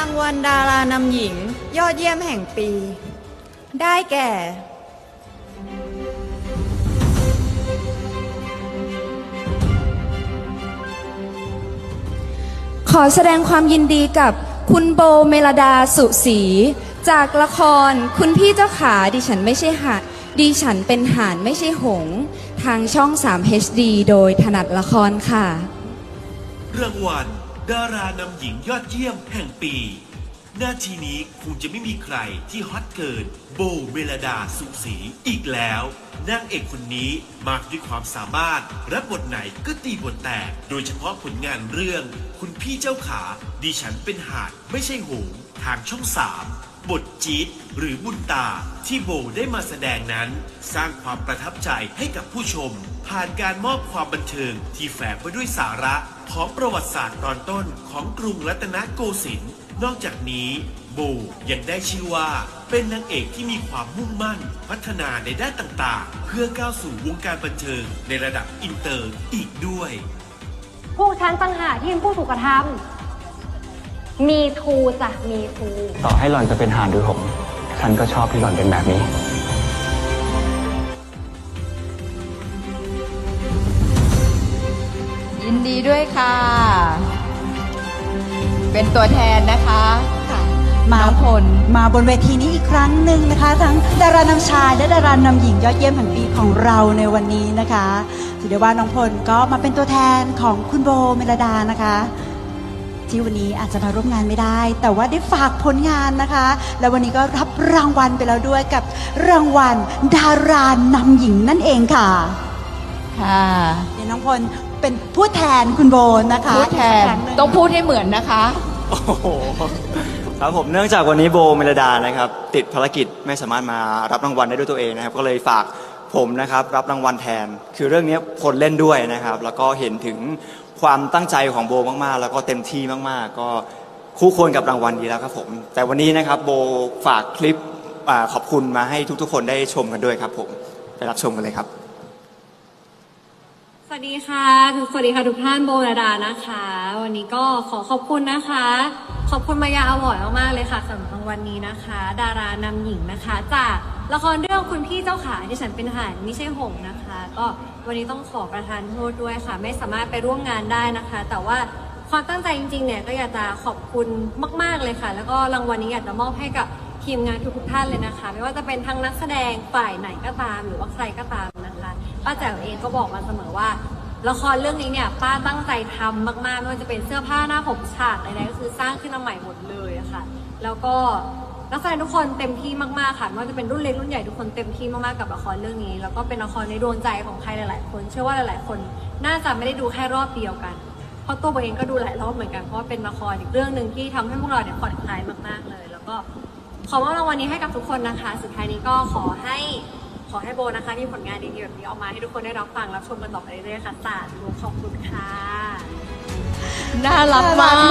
างวัลดารานำหญิง ยอดเยี่ยมแห่งปี ได้แก่ ขอแสดงความยินดีกับคุณโบเมลดาสุศรีจากละครคุณพี่เจ้าขาดิฉันไม่ใช่หาดิฉันเป็นห่านไม่ใช่หง ทางช่อง 3 HD โดยถนัดละครค่ะ รางวัล ดารานำหญิงยอดเยี่ยมแห่งปี หน้าทีนี้คงจะไม่มีใครที่ฮอตเกิน โบเมลดาสุขศรีอีกแล้วนางเอกคนนี้มากด้วยความสามารถ รับบทไหนก็ตีบทแตก โดยเฉพาะผลงานเรื่อง คุณพี่เจ้าขา ดิฉันเป็นหาดไม่ใช่หงทางช่องสาม บทจี๊ดหรือบุญตาที่โบได้มาแสดงนั้น สร้างความประทับใจให้กับผู้ชม ผ่านการมอบความบันเทิงที่แฝงไปด้วยสาระของประวัติศาสตร์ตอนต้นของกรุงรัตนโกสินทร์นอกจากนี้โบยังได้ชื่อว่า เป็นนางเอกที่มีความมุ่งมั่น พัฒนาในด้านต่างๆ เพื่อก้าวสู่วงการบันเทิงในระดับอินเตอร์อีกด้วยพวกฉันต่างหากที่เป็นผู้ถูกกระทำ มีทูจ้ะมีทู ต่อให้หล่อนจะเป็นห่านหรือหงส์ฉันก็ชอบที่หล่อนเป็นแบบนี้ ยินดีด้วยค่ะ เป็นตัวแทนนะคะมามาผลมาบนเวทีนี้อีกครั้งหนึ่งนะคะ ทั้งดารานำชายและดารานำหญิงยอดเยี่ยมแห่งปีของเราในวันนี้นะคะถือได้ว่าน้องพลก็มาเป็นตัวแทนของคุณโบเมลดานะคะ ที่วันนี้อาจจะมาร่วมงานไม่ได้ แต่ว่าได้ฝากผลงานนะคะ และวันนี้ก็รับรางวัลไปแล้วด้วยกับรางวัลดารานำหญิงนั่นเองค่ะ ค่ะเดี๋ยวน้องพลเป็นผู้แทนคุณโบนะคะพูดแทนอีกครั้หงต้องพูดให้เหมือนนะคะ โอ้โหครับผมเนื่องจากวันนี้โบเมลดานะครับ ติดภารกิจไม่สามารถมารับรางวัลได้ด้วยตัวเองนะครับ ก็เลยฝาก ผมนะครับรับรางวัลแทน คือเรื่องนี้พลเล่นด้วยนะครับ แล้วก็เห็นถึงความตั้งใจของโบมากๆ แล้วก็เต็มที่มากๆ ก็คู่ควรกับรางวัลดีแล้วครับผม แต่วันนี้นะครับโบฝากคลิปอขอบคุณมาให้ทุกๆ คนได้ชมกันด้วยครับผมไปรับชมกันเลยครับ สวัสดีค่ะสวัสดีค่ะทุกท่านโบนาดานะคะ วันนี้ก็ขอขอบคุณนะคะ ขอบคุณมายาอวอร์ดมากๆเลยค่ะสำหรับรางวัลนี้นะคะ ดารานำหญิงนะคะ จากละครเรื่องคุณพี่เจ้าขาที่ฉันเป็นห่านไม่ใช่หงส์นะคะ ก็วันนี้ต้องขอประทานโทษด้วยค่ะ ไม่สามารถไปร่วมงานได้นะคะ แต่ว่าความตั้งใจจริงๆเนี่ยก็อยากจะขอบคุณมาก ๆเลยค่ะ แล้วก็รางวัลนี้อยากจะมอบให้กับทีมงานทุกๆท่านเลยนะคะ ไม่ว่าจะเป็นทั้งนักแสดงฝ่ายไหนก็ตาม หรือว่าใครก็ตามนะคะป้าแจ๋วเองก็บอกมาเสมอว่า ละครเรื่องนี้เนี่ยป้าตั้งใจทำมากๆไม่ว่าจะเป็นเสื้อผ้าหน้าผมฉากอะไรๆก็คือสร้างขึ้นมาใหม่หมดเลยอะค่ะ แล้วก็นักแสดงทุกคนเต็มที่มากๆค่ะไม่ว่าจะเป็นรุ่นเล็กรุ่นใหญ่ทุกคนเต็มที่มากๆกับละครเรื่องนี้ แล้วก็เป็นละครในดวงใจของใครหลายๆ คน เชื่อว่าหลายๆ คนน่าจะไม่ได้ดูแค่รอบเดียวกัน เพราะตัวเองก็ดูหลายรอบเหมือนกันเพราะว่าเป็นละครอีกเรื่องหนึ่งที่ทำให้พวกเราเนี่ยผ่อนคลายมากๆเลย แล้วก็ขอมอบรางวัลนี้ให้กับทุกคนนะคะ สุดท้ายนี้ก็ขอให้ ขอให้โบนะคะมีผลงานดีๆแบบนี้ออกมาให้ทุกคนได้รับฟังรับชมกันต่อไปเรื่อยๆค่ะสาธุขอบคุณค่ะ น่ารักมาก